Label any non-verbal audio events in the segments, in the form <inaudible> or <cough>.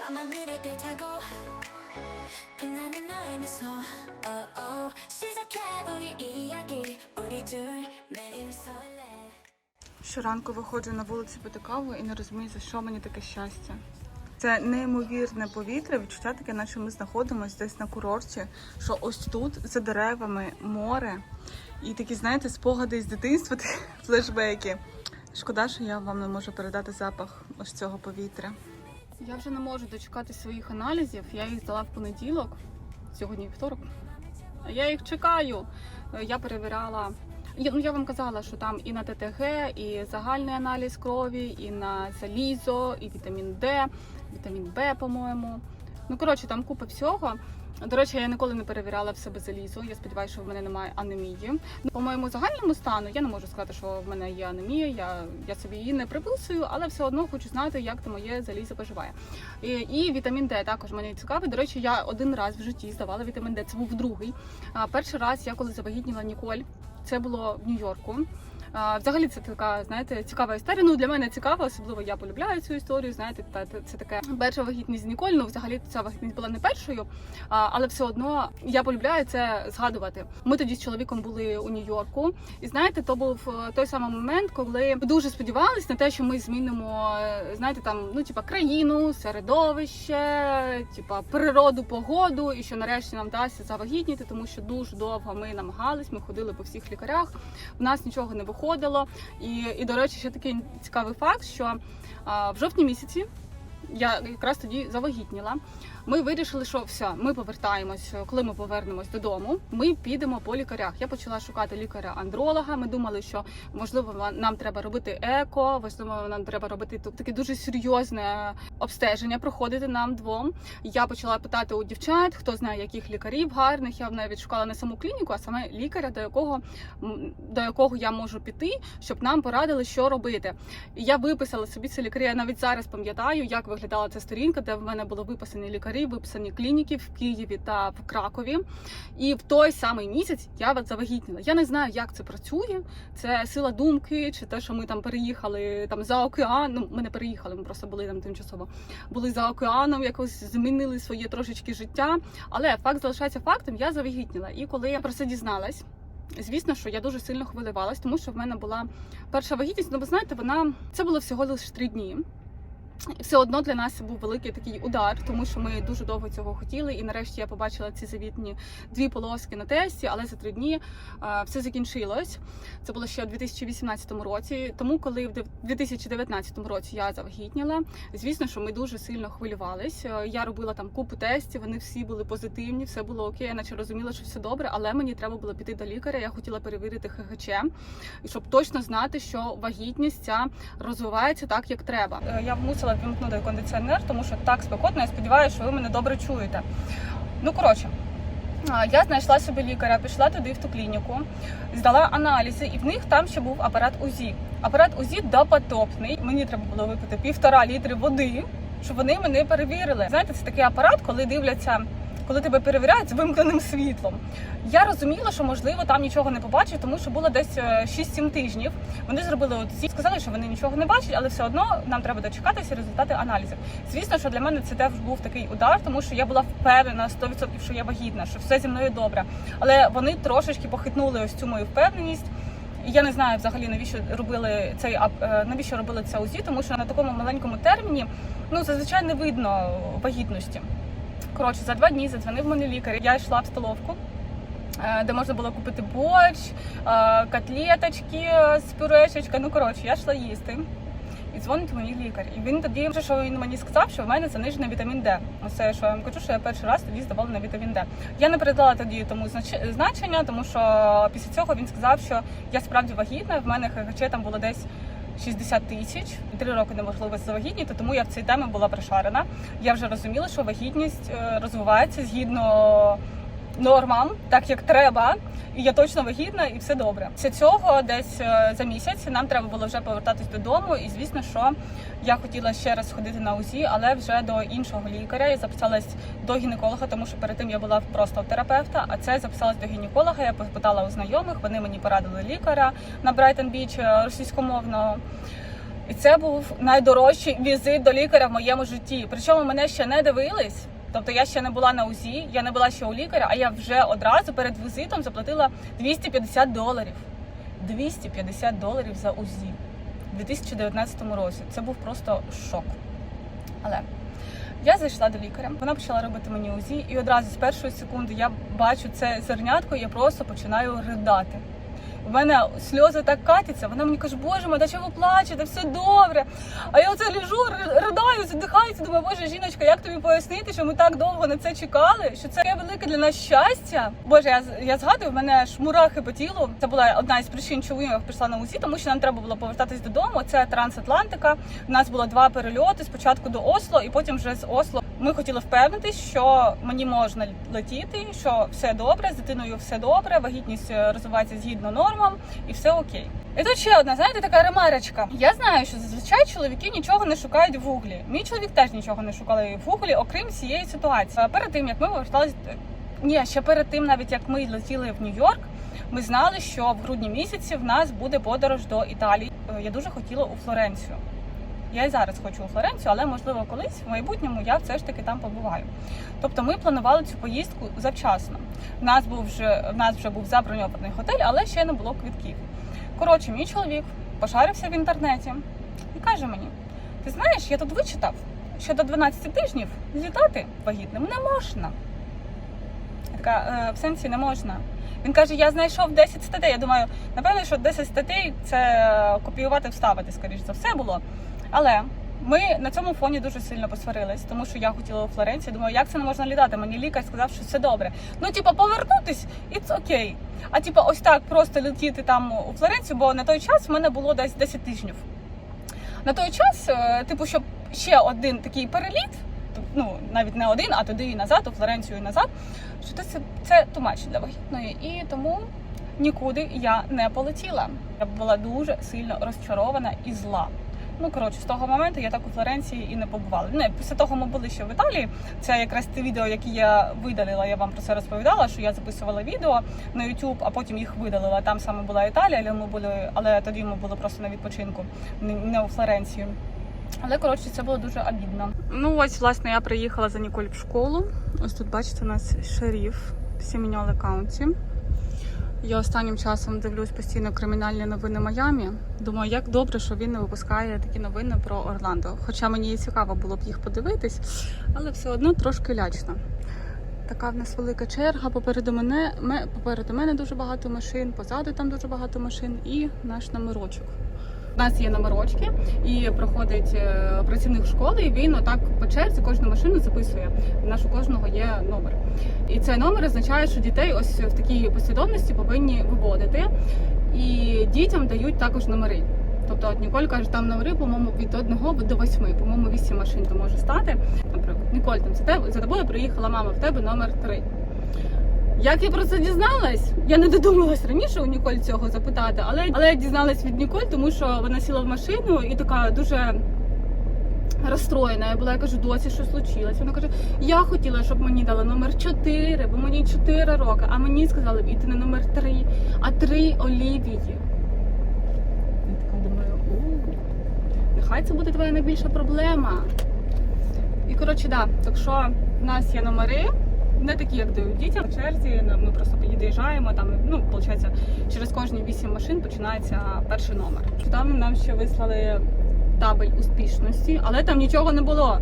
밤하늘을 꿰차고 빛나는 너의 미소 oh, oh. 시작해 우리 이야기 우리 둘 매일 설레 Щоранку виходжу на вулицю пити каву і не розумію, за що мені таке щастя. Це неймовірне повітря, відчуття таке, наче ми знаходимося десь на курорті, що ось тут за деревами море. І такі, знаєте, спогади з дитинства, такі <laughs> флешбеки. Шкода, що я вам не можу передати запах ось цього повітря. Я вже не можу дочекати своїх аналізів. Я їх здала в понеділок, сьогодні вівторок. Я їх чекаю. Я перевіряла. Я, ну я вам казала, що там і на ТТГ, і загальний аналіз крові, і на залізо, і вітамін Д, вітамін Б, по-моєму. Ну коротше, там купа всього. До речі, я ніколи не перевіряла в себе залізо. Я сподіваюся, що в мене немає анемії. По моєму загальному стану я не можу сказати, що в мене є анемія. Я, я собі її не приписую, але все одно хочу знати, як там моє залізо поживає. І, і вітамін Д також мене цікавий. До речі, я один раз в житті здавала вітамін Д. Це був другий. А перший раз я коли завагітніла Ніколь, це було в Нью-Йорку. Взагалі це така, знаєте, цікава історія. Ну для мене цікава, особливо я полюбляю цю історію. Знаєте, та це таке перша вагітність Ніколь. Ну, взагалі ця вагітність була не першою, але все одно я полюбляю це згадувати. Ми тоді з чоловіком були у Нью-Йорку, і знаєте, то був е, той самий момент, коли ми дуже сподівалися на те, що ми змінимо, е, знаєте, там ну типа країну, середовище, типа природу, погоду, і що нарешті нам вдасться завагітніти, тому що дуже довго ми намагались, ми ходили по всіх лікарях. У нас нічого не виходило. І, і до речі, ще такий цікавий факт, що а, в жовтні місяці я якраз тоді завагітніла. Ми вирішили, що все, ми повертаємось. Коли ми повернемось додому, ми підемо по лікарях. Я почала шукати лікаря-андролога. Ми думали, що можливо нам треба робити еко, можливо, нам треба робити тут таке дуже серйозне обстеження, проходити нам двом. Я почала питати у дівчат, хто знає, яких лікарів гарних. Я навіть шукала не саму клініку, а саме лікаря, до якого до якого я можу піти, щоб нам порадили, що робити. І я виписала собі ці лікарі. Я навіть зараз пам'ятаю, як виглядала ця сторінка, де в мене були виписані лікарі, виписані клініки в Києві та в Кракові. І в той самий місяць я завагітніла. Я не знаю, як це працює. Це сила думки, чи те, що ми там переїхали там за океан. Ну, ми не переїхали, ми просто були там тимчасово. Були за океаном, якось змінили своє трошечки життя. Але факт залишається фактом. Я завагітніла. І коли я про це дізналась. Звісно, що я дуже сильно хвилювалась, тому що в мене була перша вагітність. Ну, ви знаєте, вона це було всього лише три дні. Все одно для нас був великий такий удар, тому що ми дуже довго цього хотіли. І нарешті я побачила ці завітні дві полоски на тесті, але за три дні е, все закінчилось. Це було ще у 2018 році. Тому, коли в 2019 році я завагітніла, звісно, що ми дуже сильно хвилювались. Е, Я робила там купу тестів, вони всі були позитивні, все було окей, я наче розуміла, що все добре, але мені треба було піти до лікаря. Я хотіла перевірити ХГЧ, щоб точно знати, що вагітність ця розвивається так, як треба. Е, Я мусила вімкнути кондиціонер, тому що так спекотно. Я сподіваюся, що ви мене добре чуєте. Ну коротше. Я знайшла собі лікаря, пішла туди в ту клініку, здала аналізи, і в них там ще був апарат УЗІ. Апарат УЗІ допотопний. Мені треба було випити півтора літри води, щоб вони мене перевірили. Знаєте, це такий апарат, коли дивляться, коли тебе перевіряють з вимкненим світлом. Я розуміла, що можливо там нічого не побачать, тому що було десь е, 6-7 тижнів. Вони зробили ці сказали, що вони нічого не бачать, але все одно нам треба дочекатися результати аналізів. Звісно, що для мене це теж був такий удар, тому що я була впевнена 100%, що я вагітна, що все зі мною добре. Але вони трошечки похитнули ось цю мою впевненість. Я не знаю взагалі навіщо робили цей е, навіщо робили це УЗІ, тому що на такому маленькому терміні ну зазвичай не видно вагітності. Коротше, за два дні задзвонив мені лікар. Я йшла в столовку, е, де можна було купити борщ, е, котлеточки з пюрешечкою. Ну коротше, я йшла їсти. І дзвонить мені лікар. І він тоді, що він мені сказав, що в мене занижений вітамін Д. Оце що я вам кажу, що я перший раз тоді здавала на вітамін Д. Я не передала тоді тому значення, тому що після цього він сказав, що я справді вагітна. В мене ХГЧ там було десь 60 тисяч. Три роки неможливо завагітніти, тому я в цій темі була прошарена. Я вже розуміла, що вагітність е, розвивається згідно нормам, так як треба. І я точно вагітна, і все добре. Після цього десь е, за місяць нам треба було вже повертатись додому. І звісно, що я хотіла ще раз сходити на УЗІ, але вже до іншого лікаря. Я записалась до гінеколога, тому що перед тим я була просто у терапевта. А це записалась до гінеколога. Я попитала у знайомих. Вони мені порадили лікаря на Брайтон Біч російськомовного. І це був найдорожчий візит до лікаря в моєму житті. Причому мене ще не дивились. Тобто я ще не була на УЗІ, я не була ще у лікаря, а я вже одразу перед візитом заплатила 250 доларів. 250 доларів за УЗІ у 2019 році. Це був просто шок. Але я зайшла до лікаря, вона почала робити мені УЗІ, і одразу з першої секунди я бачу це зернятко, і я просто починаю ридати. У мене сльози так катяться, вона мені каже, боже мой, та чого ви плачете, все добре. А я оце лежу, ри- ридаю, задихаюся, думаю, боже, жіночка, як тобі пояснити, що ми так довго на це чекали, що це велике для нас щастя. Боже, я, я згадую, в мене ж мурахи по тілу. Це була одна із причин, чому я прийшла на УЗІ, тому що нам треба було повертатись додому. Це трансатлантика. У нас було два перельоти спочатку до Осло, і потім вже з Осло. Ми хотіли впевнитись, що мені можна летіти, що все добре, з дитиною все добре, вагітність е, розвивається згідно нормам, і все окей. І тут ще одна, знаєте, така ремарочка. Я знаю, що зазвичай чоловіки нічого не шукають в гуглі. Мій чоловік теж нічого не шукали в гуглі, окрім цієї ситуації. Е, Перед тим як ми поверталися, ні, ще перед тим, навіть як ми летіли в Нью-Йорк, ми знали, що в грудні місяці в нас буде подорож до Італії. Е, Я дуже хотіла у Флоренцію. Я і зараз хочу у Флоренцію, але можливо колись в майбутньому я все ж таки там побуваю. Тобто ми планували цю поїздку завчасно. В нас був вже в нас вже був заброньований готель, але ще не було квитків. Коротше, мій чоловік пошарився в інтернеті і каже мені: ти знаєш, я тут вичитав, що до 12 тижнів злітати вагітним не можна. Я така, «Е, в сенсі не можна. Він каже: я знайшов 10 статей. Я думаю, напевно, що 10 статей це копіювати, вставити, скоріш за все було. Але ми на цьому фоні дуже сильно посварились, тому що я хотіла у Флоренції. Думаю, як це не можна літати? Мені лікар сказав, що все добре. Ну, типа, повернутись, і це окей. А типа, ось так просто летіти там у Флоренцію, бо на той час в мене було десь 10 тижнів. На той час, е, типу, щоб ще один такий переліт, ну навіть не один, а туди і назад, у Флоренцію і назад, що це, це тумач для вагітної. І тому нікуди я не полетіла. Я була дуже сильно розчарована і зла. Ну коротше, з того моменту я так у Флоренції і не побувала. Ну, після того ми були ще в Італії. Це якраз те відео, яке я видалила. Я вам про це розповідала, що я записувала відео на YouTube, а потім їх видалила. Там саме була Італія, але ми були, але тоді ми були просто на відпочинку, не- не у Флоренції. Але коротше, це було дуже обідно. Ну ось, власне, я приїхала за Ніколь в школу. Ось тут бачите, у нас шеріф в Сіміньол Каунті. Я останнім часом дивлюсь постійно кримінальні новини Майамі. Думаю, як добре, що він не випускає такі новини про Орландо. Хоча мені і цікаво було б їх подивитись, але все одно трошки лячно. Така в нас велика черга. Попереду мене ме- попереду мене дуже багато машин, позаду там дуже багато машин, і наш номерочок. У нас є номерочки, і проходить е, працівник школи, і він отак по черзі кожну машину записує. У нас у кожного є номер. І цей номер означає, що дітей ось в такій послідовності повинні виводити. І дітям дають також номери. Тобто, от Ніколь каже, там номери, по-моєму, від 1 до 8. По-моєму, 8 машин то може стати. Наприклад, Ніколь, там за тебе за тобою приїхала мама, в тебе номер 3. Як я про це дізналась? Я не додумалась раніше у Ніколь цього запитати, але, але я дізналась від Ніколь, тому що вона сіла в машину і така дуже розстроєна. Я була, я кажу, досі що случилось. Вона каже, я хотіла, щоб мені дали номер 4, бо мені 4 роки, а мені сказали йти на номер 3, а 3 Олівії. Я така думаю, у нехай це буде твоя найбільша проблема. І коротше, да, так що в нас є номери. Не такі, як дають дітям в черзі. Ми просто під'їжджаємо. Там ну виходить, через кожні вісім машин починається перший номер. Там нам ще вислали табель успішності, але там нічого не було.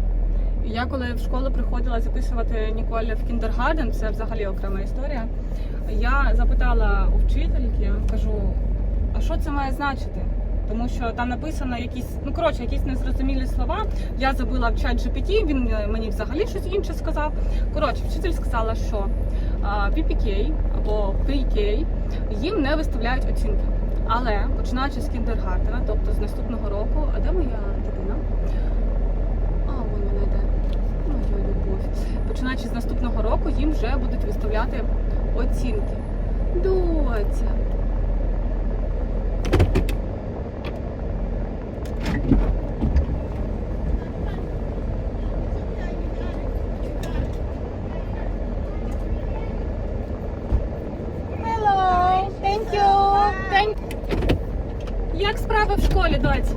Я коли в школу приходила записувати Ніколь в кіндергарден, це взагалі окрема історія. Я запитала у вчительки, кажу, а що це має значити? Тому що там написано якісь, ну коротше, якісь незрозумілі слова. Я забила в чат GPT, він е, мені взагалі щось інше сказав. Коротше, вчитель сказала, що а, PPK або PK їм не виставляють оцінки. Але починаючи з кіндергартена, тобто з наступного року, а де моя дитина? А, вон вона йде. Моя любов. Починаючи з наступного року, їм вже будуть виставляти оцінки. Доця. Школі, доць?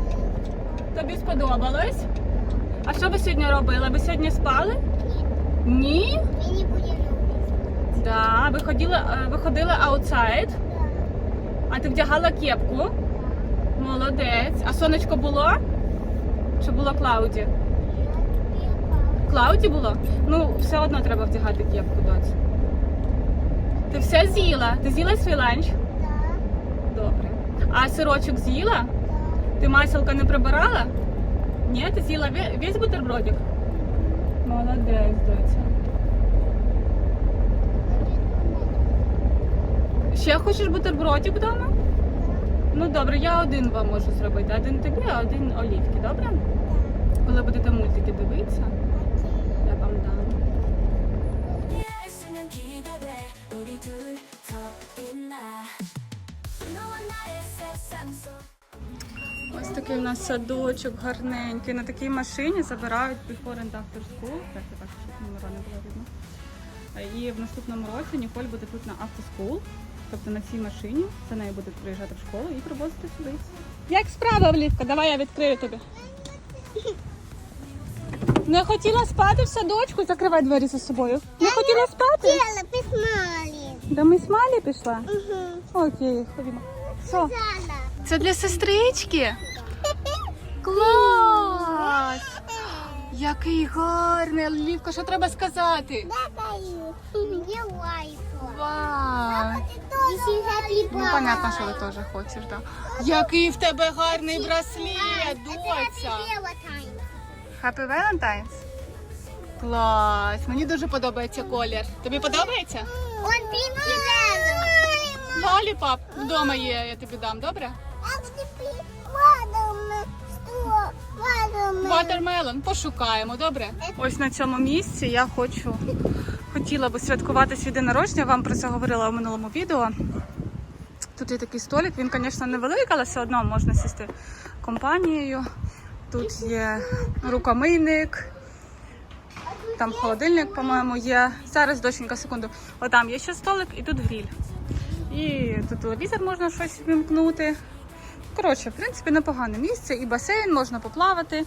сподобалось? А що ви сьогодні робили? Ви сьогодні спали? Ні? Будем любить. Да. Ви ходили, е, ви ходили outside, а ти вдягала кепку. Молодець. А сонечко було? Чи було клауді? Клауді було? Ну, все одно треба вдягати кепку, доць. Ти все з'їла? Ти з'їла свій ланч? Да, Добре. А сирочок з'їла? да. Ти маселка не прибирала? Ні, ти з'їла ве- весь бутербродик? Молодець, доця. Ще хочеш бутербродик вдома? Ну добре, я один вам можу зробити. Один тобі, а один олівки, добре? Коли будете мультики дивитися, я вам дам. 있으면 기대돼 우리 둘더 빛나 너와 나의 세상 속 Ось такий у нас садочок гарненький. На такій машині забирають before and after school. Так, так, щоб номера не було видно. І в наступному році Ніколь буде тут на after school. Тобто на цій машині за нею буде приїжджати в школу і привозити сюди. Як справа, Олівка? Давай я відкрию тобі. Не хотіла спати в садочку, закривай двері за собою. Не хотіла спати? Тело, письмали. До ми Малі пішла? Угу. Окей, ходімо. Що? Це для сестрички. Клас! Який гарний, Лівка, що треба сказати? Вау! Ну, понятно, що ти теж хочеш, так. Який в тебе гарний браслет, доця! Happy Valentine's? Клас! Мені дуже подобається колір. Тобі подобається? Пинки Лоліпап вдома є, я тобі дам, добре? Watermelon, пошукаємо, добре? Ось на цьому місці я хочу хотіла би святкувати свій день народження. Вам про це говорила у минулому відео. Тут є такий столик, він, звісно, невеликий, але все одно можна сісти компанією. Тут є рукомийник, там холодильник, по-моєму, є. Зараз, доченька, секунду. Отам є ще столик і тут гріль. І тут телевізор можна щось вимкнути. Коротше, в принципі, непогане місце. І басейн можна поплавати,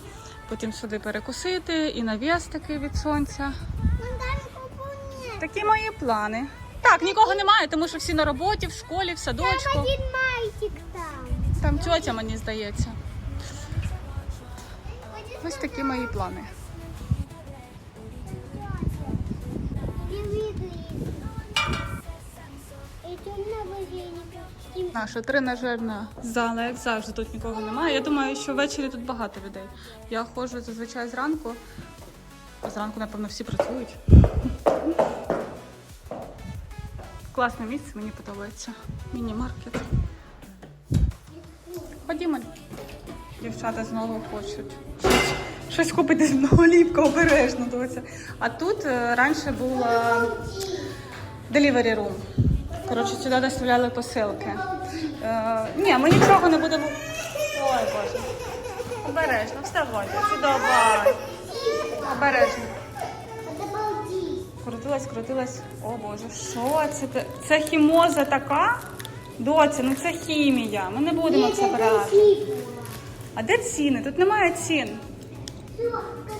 потім сюди перекусити, і навіс такий від сонця. Такі мої плани. Так, нікого немає, тому що всі на роботі, в школі, в садочку. Один мальчик там. Там тьотя, мені здається. Ось такі мої плани. Наша тренажерна зала, як завжди, тут нікого немає. Я думаю, що ввечері тут багато людей. Я ходжу зазвичай зранку. Зранку, напевно, всі працюють. Класне місце, мені подобається. Міні-маркет. Ходімо. Дівчата знову хочуть. щось- купити з многоліпка обережно, доця. А тут е, раніше була delivery room. Коротше, сюди доставляли посилки. Е, ні, ми нічого не будемо. Ой, Боже. Обережно, вставай. Давай. Обережно. Крутилась, крутилась. О Боже, що це? Це хімоза така? Доця, ну це хімія. Ми не будемо це брати. А де ціни? Тут немає цін.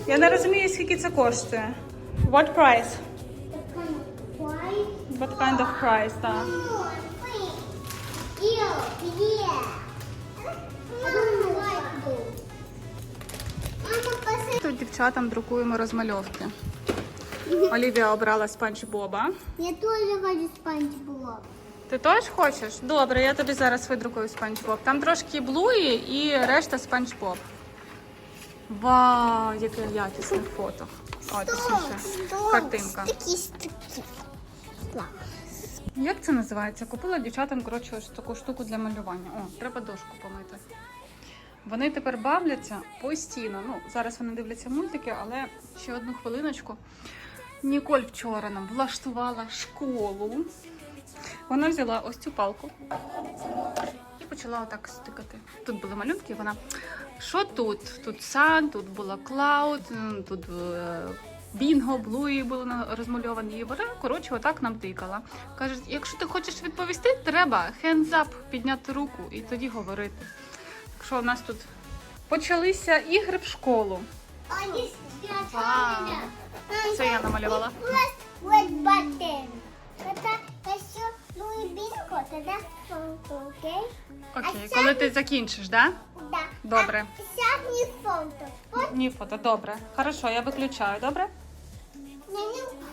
Я не розумію, скільки це коштує. What price? What kind of price, так. Тут дівчатам друкуємо розмальовки. Олівія обрала спанч Боба. Я тоже хочу спанч Боб. Ти теж хочеш? Добре, я тобі зараз видрукую спанч Боб. Там трошки блуї і решта спанч Боб. Вау, яке якісне фото. О, точніше, картинка. Такі штуки. Як це називається? Купила дівчатам коротше ось таку штуку для малювання. О, треба дошку помити. Вони тепер бавляться постійно. Ну, зараз вони дивляться мультики, але ще одну хвилиночку. Ніколь вчора нам влаштувала школу. Вона взяла ось цю палку і почала отак стикати. Тут були малюнки, і вона. Що тут? Тут сан, тут була клауд, тут е, бінго, блуї були розмальовані. І вона, коротше, отак нам тикала. Каже, якщо ти хочеш відповісти, треба hands up, підняти руку і тоді говорити. Так що у нас тут Почалися ігри в школу. Вау. Це я намалювала. Окей? Коли ти закінчиш, да? Да. Добре. Ні, фото, добре. Хорошо, я виключаю, добре? 奶奶